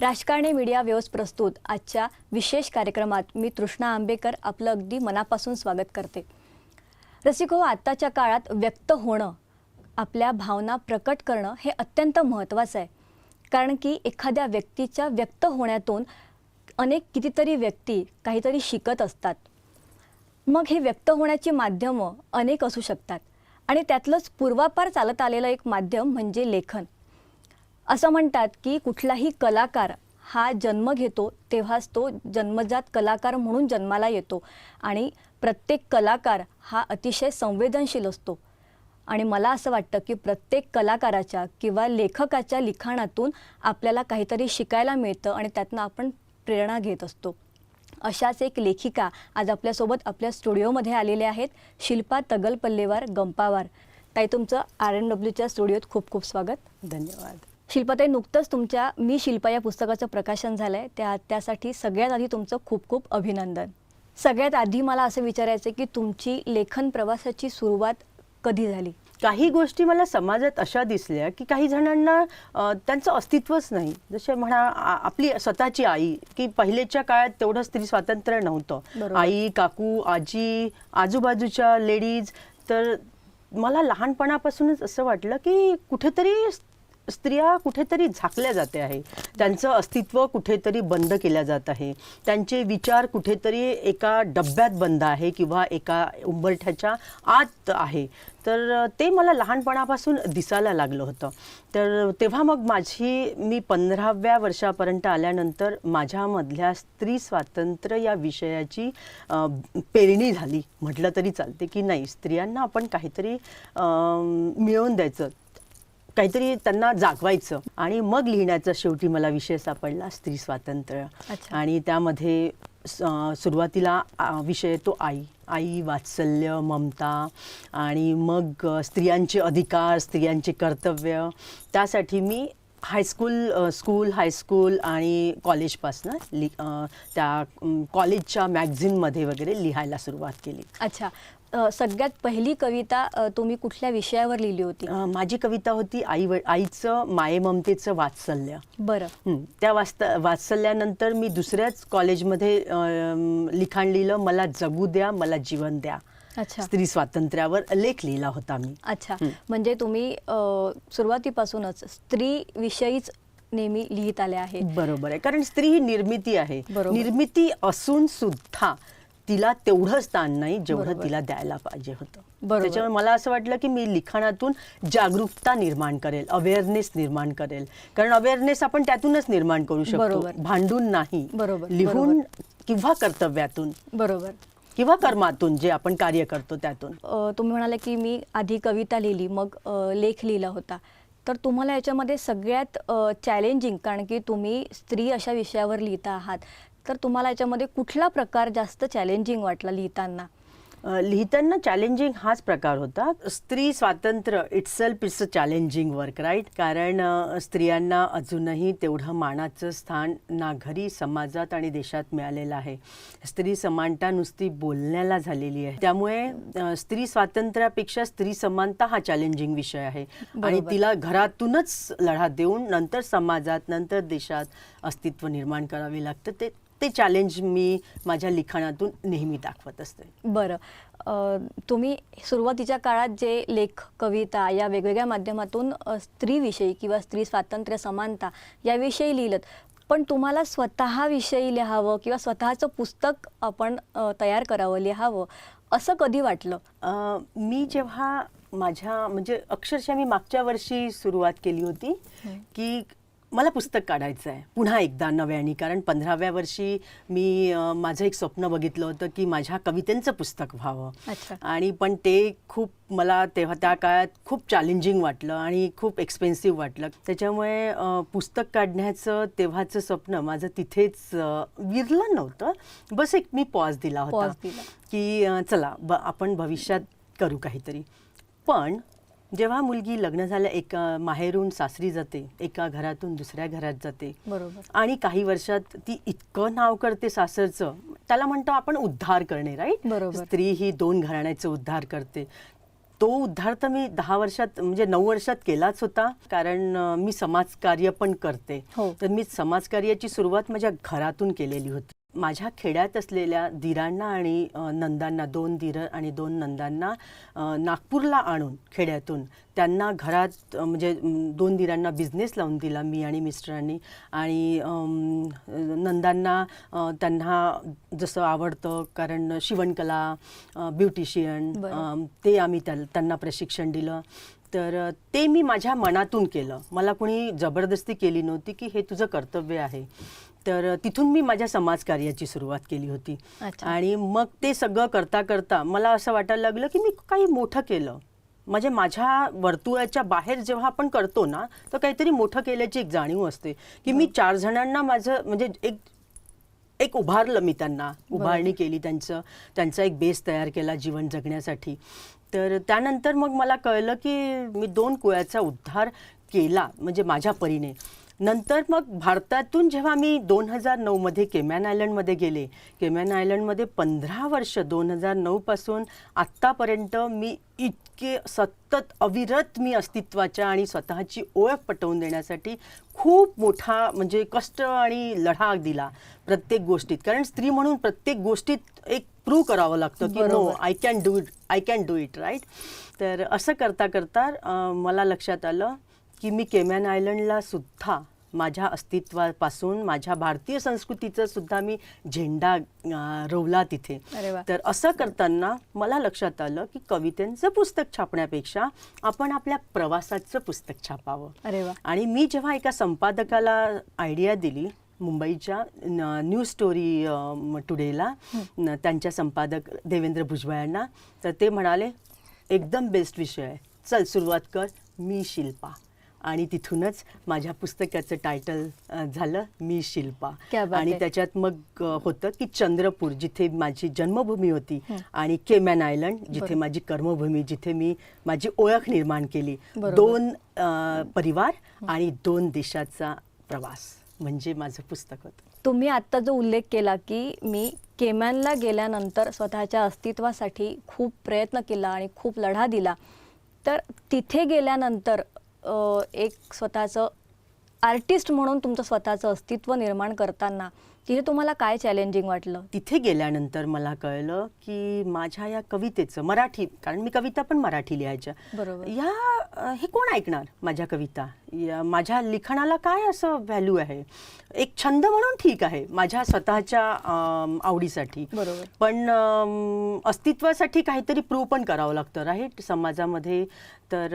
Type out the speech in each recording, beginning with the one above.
राजकारणी मीडिया व्यवस प्रस्तुत आजच्या विशेष कार्यक्रमात मी तृष्णा आंबेकर आपलं अगदी मनापासून स्वागत करते. रसिक हो आत्ताच्या काळात व्यक्त होणं आपल्या भावना प्रकट करणं हे अत्यंत महत्त्वाचं आहे. कारण की एखाद्या व्यक्तीच्या व्यक्त होण्यातून अनेक कितीतरी व्यक्ती काहीतरी शिकत असतात. मग हे व्यक्त होण्याची माध्यमं अनेक असू शकतात. आणि त्यातलंच पूर्वापार चालत आलेलं एक माध्यम म्हणजे लेखन. असं म्हणतात की कुठलाही कलाकार हा जन्म घेतो तेव्हाच तो जन्मजात कलाकार म्हणून जन्माला येतो. आणि प्रत्येक कलाकार हा अतिशय संवेदनशील असतो. आणि मला असं वाटतं की प्रत्येक कलाकाराच्या किंवा लेखकाच्या लिखाणातून आपल्याला काहीतरी शिकायला मिळतं आणि त्यातनं आपण प्रेरणा घेत असतो. अशाच एक लेखिका आज आपल्यासोबत आपल्या स्टुडिओमध्ये आलेल्या आहेत शिल्पा तगलपल्लेवार गंपावार. ताई तुमचं आर एन डब्ल्यूच्या स्टुडिओत खूप खूप स्वागत. धन्यवाद. शिल्पाताई नुकतंच तुमच्या मी शिल्पा या पुस्तकाचं प्रकाशन झालं आहे त्या त्यासाठी सगळ्यात आधी तुमचं खूप खूप अभिनंदन. सगळ्यात आधी मला असं विचारायचं आहे की तुमची लेखन प्रवासाची सुरुवात कधी झाली? काही गोष्टी मला समाजात अशा दिसल्या की काही जणांना त्यांचं अस्तित्वच नाही. जसे म्हणा आपली स्वतःची आई की पहिलेच्या काळात तेवढं स्त्री स्वातंत्र्य नव्हतं. आई काकू आजी आजूबाजूच्या लेडीज. तर मला लहानपणापासूनच असं वाटलं की कुठेतरी स्त्रिया कुठेतरी झाकल्या जाते आहे. त्यांचं अस्तित्व कुठेतरी बंद केल्या जात आहे. त्यांचे विचार कुठेतरी एका डब्यात बंद आहे किंवा एका उंबरठ्याच्या आत आहे. तर ते मला लहानपणापासून दिसायला लागलं होतं. तर तेव्हा मग माझी मी पंधराव्या वर्षापर्यंत आल्यानंतर माझ्यामधल्या स्त्री स्वातंत्र्य या विषयाची पेरणी झाली. म्हटलं तरी चालते की नाही स्त्रियांना आपण काहीतरी मिळवून द्यायचं. काहीतरी त्यांना जागवायचं आणि मग लिहिण्याचा शेवटी मला विषय सापडला स्त्री स्वातंत्र्य. आणि त्यामध्ये सुरुवातीला विषय तो आई. आई वात्सल्य ममता आणि मग स्त्रियांचे अधिकार स्त्रियांचे कर्तव्य. त्यासाठी मी हायस्कूल स्कूल हायस्कूल आणि कॉलेजपासनं लि त्या कॉलेजच्या मॅगझिनमध्ये वगैरे लिहायला सुरुवात केली. अच्छा. सगळ्यात पहिली कविता तुम्ही कुठल्या विषयावर लिहिली होती? माझी कविता होती आई आईचं मायेममतेचं वात्सल्य. बरं. त्या वास्त वात्सल्यानंतर मी दुसऱ्याच कॉलेजमध्ये लिखाण लिहिलं मला जगू द्या मला जीवन द्या. अच्छा. स्त्री स्वातंत्र्यावर लेख लिहिला होता मी. अच्छा. म्हणजे तुम्ही सुरुवातीपासूनच स्त्री विषयीच नेहमी लिहित आले आहे. बरोबर आहे. कारण स्त्री ही निर्मिती आहे. निर्मिती असून सुद्धा तिला तेवढं स्थान नाही जेवढं. तिला द्यायला पाहिजे होतं. बरोबर. त्याच्यामुळे मला असं वाटलं की मी लिखाणातून जागरूकता निर्माण करेल अवेअरनेस निर्माण करेल. कारण अवेअरनेस आपण त्यातूनच निर्माण करू शकतो. भांडून नाही. बरोबर, लिहून किंवा कर्तव्यातून. बरोबर. किंवा कर्मातून जे आपण कार्य करतो त्यातून. तुम्ही म्हणाले की मी आधी कविता लिहिली मग लेख लिहिला होता. तर तुम्हाला याच्यामध्ये सगळ्यात चॅलेंजिंग कारण की तुम्ही स्त्री अशा विषयावर लिहिता आहात. तर तुम्हाला याच्यामध्ये कुठला प्रकार जास्त चॅलेंजिंग वाटला लिहिताना? लिहिताना चॅलेंजिंग हाच प्रकार होता. स्त्री स्वातंत्र्य itself it's a challenging work right कारण स्त्रियांना अजूनही तेवढं मानाचं स्थान ना घरी समाजात आणि देशात मिळालेलं आहे. स्त्री समानता नुसती बोलण्याला झालेली आहे. त्यामुळे स्त्री स्वातंत्र्यापेक्षा स्त्री समानता हा चॅलेंजिंग विषय आहे. आणि. तिला घरातूनच लढा देऊन नंतर समाजात नंतर देशात अस्तित्व निर्माण करावे लागतं. ते ते चॅलेंज मी माझ्या लिखाणातून नेहमी दाखवत असते. बरं. अ, तुम्ही सुरुवातीच्या काळात जे लेख कविता या वेगवेगळ्या माध्यमातून अ, स्त्रीविषयी किंवा स्त्री स्वातंत्र्य समानता याविषयी लिहिलं पण तुम्हाला स्वतःविषयी लिहावं किंवा स्वतःचं पुस्तक आपण अ, तयार करावं लिहावं असं कधी वाटलं? अ, मी जेव्हा माझ्या म्हणजे अक्षरशः मी मागच्या वर्षी सुरुवात केली होती की मला पुस्तक काढायचं आहे पुन्हा एकदा नव्याने कारण पंधराव्या वर्षी मी माझं एक स्वप्न बघितलं होतं की माझ्या कवितेंचं पुस्तक व्हावं. अच्छा. आणि पण ते खूप मला तेव्हा त्या काळात खूप चॅलेंजिंग वाटलं आणि खूप एक्सपेन्सिव्ह वाटलं. त्याच्यामुळे पुस्तक काढण्याचं तेव्हाचं स्वप्न माझं तिथेच विरलं नव्हतं. बस एक मी पॉज दिला होता. की चला ब आपण भविष्यात करू काहीतरी. पण जेव्हा मुलगी लग्न झाल्या एका माहेरून सासरी जाते एका घरातून दुसऱ्या घरात जाते बरोबर. आणि काही वर्षात ती इतकं नाव करते सासरचं त्याला म्हणतो आपण उद्धार करणे राईट बरोबर. स्त्री ही दोन घराण्याचं उद्धार करते. तो उद्धार तर मी दहा वर्षात म्हणजे नऊ वर्षात केलाच होता कारण मी समाजकार्य पण करते. हो. तर मी समाजकार्याची सुरुवात माझ्या घरातून केलेली होती. माझ्या खेड्यात असलेल्या दिरांना आणि नंदांना दोन दिरं आणि दोन नंदांना नागपूरला आणून खेड्यातून त्यांना घरात म्हणजे दोन दिरांना बिझनेस लावून दिला मी आणि मिस्टरांनी. आणि नंदांना त्यांना जसं आवडतं कारण शिवणकला ब्युटिशियन. ते आम्ही त्यां- त्यांना प्रशिक्षण दिलं. तर ते मी माझ्या मनातून केलं. मला कोणी जबरदस्ती केली नव्हती की हे तुझं कर्तव्य आहे. तर तिथून मी माझ्या समाजकार्याची सुरुवात केली होती. आणि मग ते सगळं करता करता मला असं वाटायला लागलं की मी काही मोठं केलं. म्हणजे माझ्या वर्तुळाच्या बाहेर जेव्हा आपण करतो ना तर काहीतरी मोठं केल्याची एक जाणीव असते. की मी चार जणांना माझं म्हणजे एक एक उभारलं मी त्यांना. उभारणी केली त्यांचं त्यांचा एक बेस तयार केला जीवन जगण्यासाठी. तर त्यानंतर मग मला कळलं की मी दोन कुळ्याचा उद्धार केला म्हणजे माझ्या परीने. नंतर मग भारतातून जेव्हा मी दोन हजार नऊमध्ये केमॅन आयलंडमध्ये गेले केमॅन आयलंडमध्ये पंधरा वर्ष दोन हजार नऊपासून आत्तापर्यंत मी इतके सतत अविरत मी अस्तित्वाच्या आणि स्वतःची ओळख पटवून देण्यासाठी खूप मोठा म्हणजे कष्ट आणि लढा दिला प्रत्येक गोष्टीत कारण स्त्री म्हणून प्रत्येक गोष्टीत एक प्रूव्ह करावं लागतं की no. I can do it I can do it right तर असं करता करता मला लक्षात आलं की मी केमॅन आयलंडला सुद्धा माझ्या अस्तित्वापासून माझ्या भारतीय संस्कृतीचा सुद्धा मी झेंडा रोवला तिथे. तर असं करताना मला लक्षात आलं की कवितेचं पुस्तक छापण्यापेक्षा आपण आपल्या प्रवासाचं पुस्तक छापावं. अरे वा. आणि मी जेव्हा एका संपादकाला आयडिया दिली मुंबईच्या न- न्यूज स्टोरी टुडेला त्यांच्या संपादक देवेंद्र भुजबळ यांना तर ते म्हणाले एकदम बेस्ट विषय आहे. चल सुरुवात कर. मी शिल्पा. आणि तिथूनच माझ्या पुस्तकाचं टायटल झालं मी शिल्पा आणि. त्याच्यात मग होतं की चंद्रपूर जिथे माझी जन्मभूमी होती आणि केमॅन आयलंड जिथे. माझी कर्मभूमी जिथे मी माझी ओळख निर्माण केली. दोन परिवार आणि दोन देशाचा प्रवास म्हणजे माझं पुस्तक होतं तुम्ही आत्ता जो उल्लेख केला की मी केमॅनला गेल्यानंतर स्वतःच्या अस्तित्वासाठी खूप प्रयत्न केला आणि खूप लढा दिला तर तिथे गेल्यानंतर एक स्वतःचं आर्टिस्ट म्हणून तुमचं स्वतःचं अस्तित्व निर्माण करताना तिथे तुम्हाला काय चॅलेंजिंग वाटलं? तिथे गेल्यानंतर मला कळलं की माझ्या या कवितेचं मराठी कारण मी कविता पण मराठी लिहायच्या. बरोबर. या अ, हे कोण ऐकणार माझ्या कविता? माझ्या लिखाणाला काय असं व्हॅल्यू आहे? एक छंद म्हणून ठीक आहे माझ्या स्वतःच्या आवडीसाठी. बरोबर. पण अस्तित्वासाठी काहीतरी प्रूव्ह पण करावं लागतं राईट समाजामध्ये तर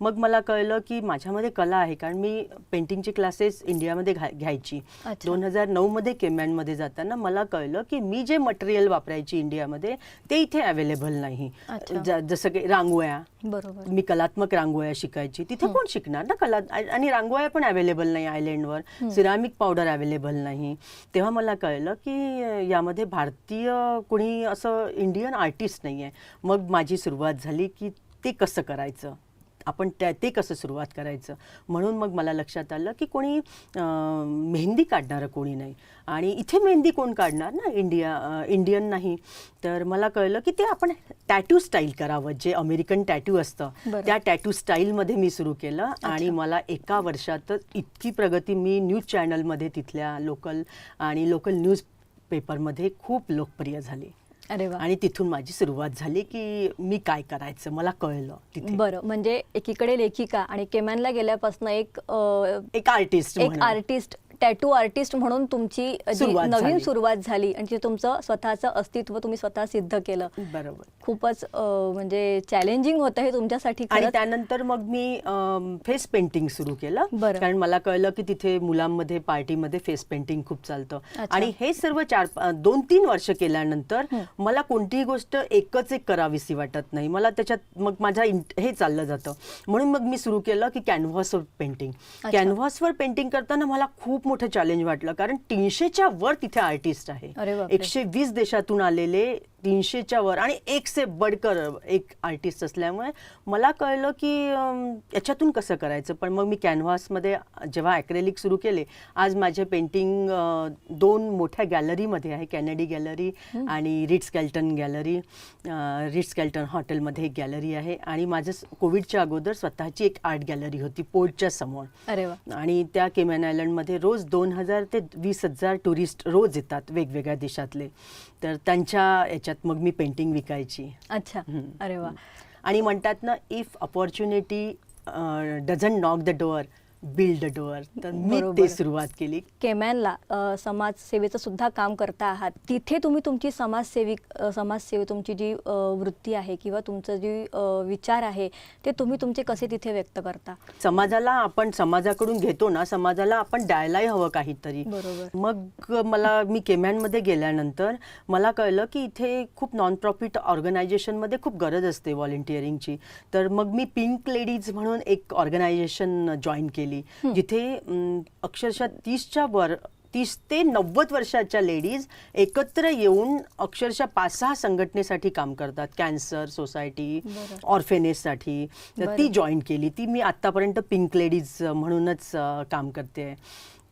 मग मला कळलं की माझ्यामध्ये कला आहे कारण मी पेंटिंगचे क्लासेस इंडियामध्ये घा घ्यायची. दोन हजार नऊमध्ये केमॅनमध्ये जाताना मला कळलं की मी जे मटेरियल वापरायची इंडियामध्ये ते इथे अवेलेबल नाही. जसं की रांगोळ्या. बरोबर. मी कलात्मक रांगोळ्या शिकायची. तिथे कोण शिकणार ना? कला आणि रांगोळ्या पण अवेलेबल नाही आयलंडवर सिरामिक पावडर अवेलेबल नाही. तेव्हा मला कळलं की यामध्ये भारतीय कोणी असं इंडियन आर्टिस्ट नाही आहे मग माझी सुरुवात झाली की ते कसं करायचं? आपण त्या ते कसं सुरुवात करायचं? म्हणून मग मला लक्षात आलं की कोणी मेहंदी काढणारं कोणी नाही. आणि इथे मेहंदी कोण काढणार ना? इंडिया इंडियन नाही. तर मला कळलं की ते आपण टॅटू स्टाईल करावं जे अमेरिकन टॅटू असतं. त्या टॅटू स्टाईलमध्ये मी सुरू केलं आणि मला एका वर्षातच इतकी प्रगती मी न्यूज चॅनलमध्ये तिथल्या लोकल आणि लोकल न्यूज पेपरमध्ये खूप लोकप्रिय झाली. अरे वा. आणि तिथून माझी सुरुवात झाली की मी काय करायचं मला कळलं तिथे. बरं म्हणजे एकीकडे लेखिका आणि केमॅनला गेल्यापासून एक अ, एक आर्टिस्ट एक आर्टिस्ट टॅटू आर्टिस्ट म्हणून तुमची जी सुरुवात नवीन झाली. सुरुवात झाली आणि जे तुमचं स्वतःचं अस्तित्व तुम्ही स्वतः सिद्ध केलं बरोबर खूपच अ, म्हणजे चॅलेंजिंग होतं हे तुमच्यासाठी आणि खरंच. त्यानंतर मग मी फेस पेंटिंग सुरू केलं बरं. कारण मला कळलं की तिथे मुलांमध्ये पार्टीमध्ये फेस पेंटिंग खूप चालतं अच्छा. आणि हे सर्व चार दोन तीन वर्ष केल्यानंतर मला कोणतीही गोष्ट एकच एक करावीशी वाटत नाही मला त्याच्यात मग माझा इंट- हे चाललं जातं म्हणून मग मी सुरू केलं की कॅनव्हासवर पेंटिंग अच्छा. कॅनव्हासवर पेंटिंग करताना मला खूप मोठं चॅलेंज वाटलं कारण तीनशेच्या वर तिथे आर्टिस्ट आहे. एकशे वीस देशातून आलेले तीनशेच्या वर. आणि एक से बडकर एक आर्टिस्ट असल्यामुळे मला कळलं की याच्यातून कसं करायचं? पण मग मी कॅनव्हासमध्ये जेव्हा ॲक्रेलिक सुरू केले आज माझे पेंटिंग दोन मोठ्या गॅलरीमध्ये आहे. कॅनेडी गॅलरी आणि Ritz Carlton gallery Ritz Carlton हॉटेलमध्ये एक गॅलरी आहे. आणि माझं कोविडच्या अगोदर स्वतःची एक आर्ट गॅलरी होती पोर्टच्या समोर. अरे आणि त्या केमॅन आयलंडमध्ये रोज दोन हजार ते वीस हजार टुरिस्ट रोज येतात वेगवेगळ्या देशातले. तर त्यांच्या याच्यात मग मी पेंटिंग विकायची. अच्छा. अरे वा. आणि म्हणतात ना if opportunity doesn't knock the door build door तर मी बरोबर. ते सुरुवात केली. केमॅनला अ, समाजसेवेचं सुद्धा काम करता आहात. तिथे तुम्ही तुमची समाजसेविक अ, समाजसेवे तुमची जी अ, वृत्ती आहे किंवा तुमचं जी अ, विचार आहे ते तुम्ही तुमचे कसे तिथे व्यक्त करता? समाजाला आपण समाजाकडून घेतो ना समाजाला आपण द्यायलाही हवं काहीतरी. बरोबर. मग मला मी केमॅनमध्ये गेल्यानंतर मला कळलं की इथे खूप नॉन प्रॉफिट ऑर्गनायझेशनमध्ये खूप गरज असते व्हॉलेंटिअरिंगची तर मग मी पिंक लेडीज म्हणून एक ऑर्गनायझेशन जॉईन केली. जिथे अं, अक्षरशः तीसच्या वर तीस ते नव्वद वर्षाच्या लेडीज एकत्र येऊन अक्षरशः पाच सहा संघटनेसाठी काम करतात. Cancer society. ऑर्फेनेजसाठी. ती जॉईन केली. ती मी आत्तापर्यंत पिंक लेडीज म्हणूनच काम करते.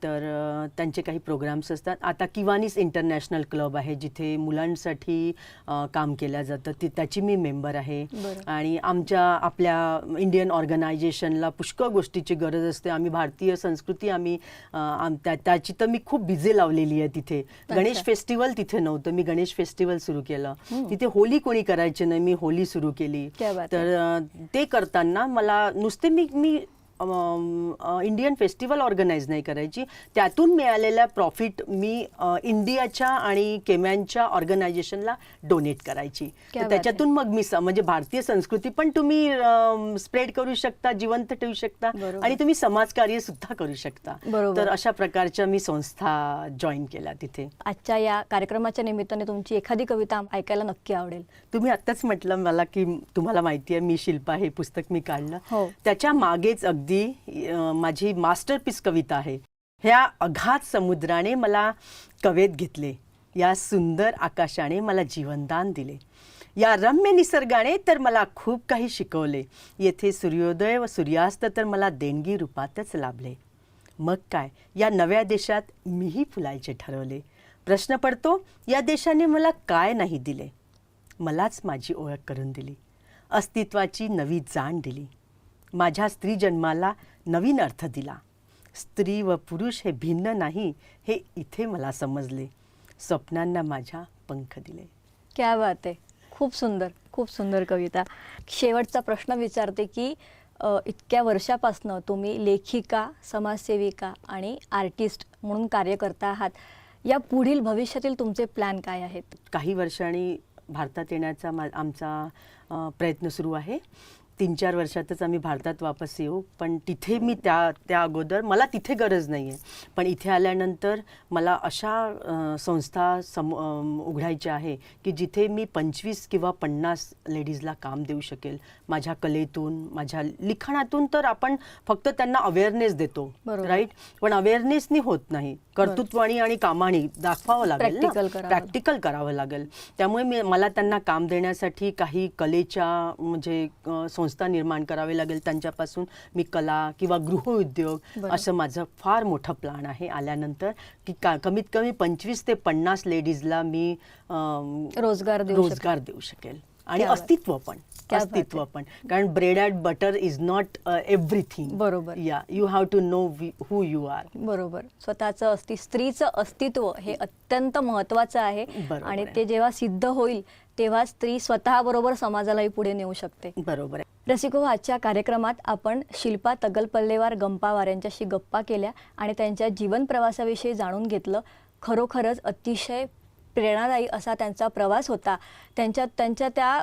तर त्यांचे काही प्रोग्राम्स असतात. आता किवानीस इंटरनॅशनल क्लब आहे जिथे मुलांसाठी काम केलं जातं. ती त्याची मी मेंबर आहे. आणि आमच्या आपल्या इंडियन ऑर्गनायझेशनला पुष्कळ गोष्टीची गरज असते. आम्ही भारतीय संस्कृती आम्ही त्याची तर मी खूप बिझी लावलेली आहे तिथे. गणेश. फेस्टिवल तिथे नव्हतं. मी गणेश फेस्टिवल सुरू केलं. तिथे होली कोणी करायचे नाही मी होली सुरू केली. तर ते करताना मला नुसते मी मी इंडियन फेस्टिवल ऑर्गनाईज नाही करायची. त्यातून मिळालेल्या प्रॉफिट मी इंडियाच्या आणि केमॅनच्या ऑर्गनायझेशनला डोनेट करायची. त्याच्यातून मग मी म्हणजे भारतीय संस्कृती पण तुम्ही स्प्रेड करू शकता जिवंत ठेवू शकता. आणि तुम्ही समाजकार्य सुद्धा करू शकता. बरोबर. तर अशा प्रकारच्या मी संस्था जॉईन केल्या तिथे. आजच्या या कार्यक्रमाच्या निमित्ताने तुमची एखादी कविता ऐकायला नक्की आवडेल. तुम्ही आत्ताच म्हटलं मला की तुम्हाला माहिती आहे मी शिल्पा हे पुस्तक मी काढलं. हो. त्याच्या मागेच अगदी अगदी माझी मास्टरपीस कविता आहे. ह्या अघात समुद्राने मला कवेत घेतले. या सुंदर आकाशाने मला जीवनदान दिले. या रम्य निसर्गाने तर मला खूप काही शिकवले. येथे सूर्योदय व सूर्यास्त तर मला देणगी रूपातच लाभले. मग काय? या नव्या देशात मीही फुलायचे ठरवले. प्रश्न पडतो या देशाने मला काय नाही दिले? मलाच माझी ओळख करून दिली. अस्तित्वाची नवी जाण दिली. माझ्या स्त्री जन्माला नवीन अर्थ दिला. स्त्री व पुरुष हे भिन्न नाही हे इथे मला समजले. स्वप्नांना माझ्या पंख दिले. क्या बात आहे. खूप सुंदर खूप सुंदर कविता. शेवटचा प्रश्न विचारते की इतक्या वर्षापासनं तुम्ही लेखिका समाजसेविका आणि आर्टिस्ट म्हणून कार्य करता आहात. या पुढील भविष्यातील तुमचे प्लॅन काय आहेत? काही वर्षांनी भारतात येण्याचा मा आमचा प्रयत्न सुरू आहे. तीन चार वर्षातच आम्ही भारतात वापस येऊ. पण तिथे मी त्या त्या अगोदर मला तिथे गरज नाही आहे पण इथे आल्यानंतर मला अशा संस्था सम उघडायच्या आहे की जिथे मी पंचवीस किंवा पन्नास लेडीजला काम देऊ शकेल. माझ्या कलेतून माझ्या लिखाणातून तर आपण फक्त त्यांना अवेअरनेस देतो. राईट पण अवेअरनेसनी होत नाही. कर्तृत्वानी आणि कामानी दाखवावं लागेल. प्रॅक्टिकल करावं लागेल. त्यामुळे मी मला त्यांना काम देण्यासाठी काही कलेच्या म्हणजे संस्था निर्माण करावे लागेल त्यांच्यापासून मी कला किंवा गृहउद्योग. असं माझं फार मोठं प्लान आहे. आल्यानंतर की का कमीत कमी पंचवीस ते पन्नास लेडीजला मी रोजगार देऊ रोजगार देऊ शकेल. आणि. अस्तित्व पण अस्तित्व पण. कारण bread and butter is not everything बरोबर. Yeah you have to know who you are बरोबर. स्वतःचं अस्ति स्त्रीचं अस्तित्व हे अत्यंत महत्वाचं आहे. आणि. ते जेव्हा सिद्ध होईल तेव्हा स्त्री स्वतःबरोबर समाजालाही पुढे नेऊ शकते. बरोबर आहे. रसिको आजच्या कार्यक्रमात आपण शिल्पा तगलपल्लेवार गंपावार यांच्याशी गप्पा केल्या आणि त्यांच्या जीवन प्रवासाविषयी जाणून घेतलं. खरोखरच अतिशय प्रेरणादायी असा त्यांचा प्रवास होता. त्यांच्या त्यांच्या त्या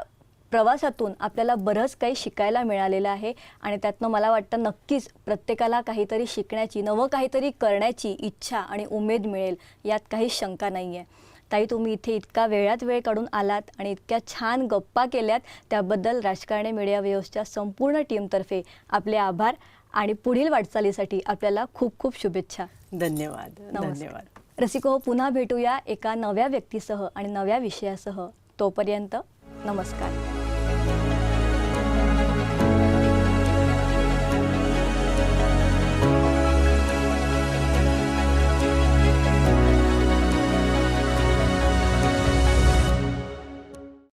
प्रवासातून आपल्याला बरंच काही शिकायला मिळालेलं आहे आणि त्यातनं मला वाटतं नक्कीच प्रत्येकाला काहीतरी शिकण्याची नवं काहीतरी करण्याची इच्छा आणि उमेद मिळेल यात काही शंका नाही आहे ताई तुम्ही इथे इतका वेळात वेळ काढून आलात आणि इतक्या छान गप्पा केल्यात. त्याबद्दल राजकारणी मीडिया व्यूजच्या संपूर्ण टीमतर्फे आपले आभार आणि पुढील वाटचालीसाठी आपल्याला खूप खूप शुभेच्छा. धन्यवाद. धन्यवाद. रसिको पुन्हा भेटूया एका नव्या व्यक्तीसह आणि नव्या विषयासह. तोपर्यंत नमस्कार.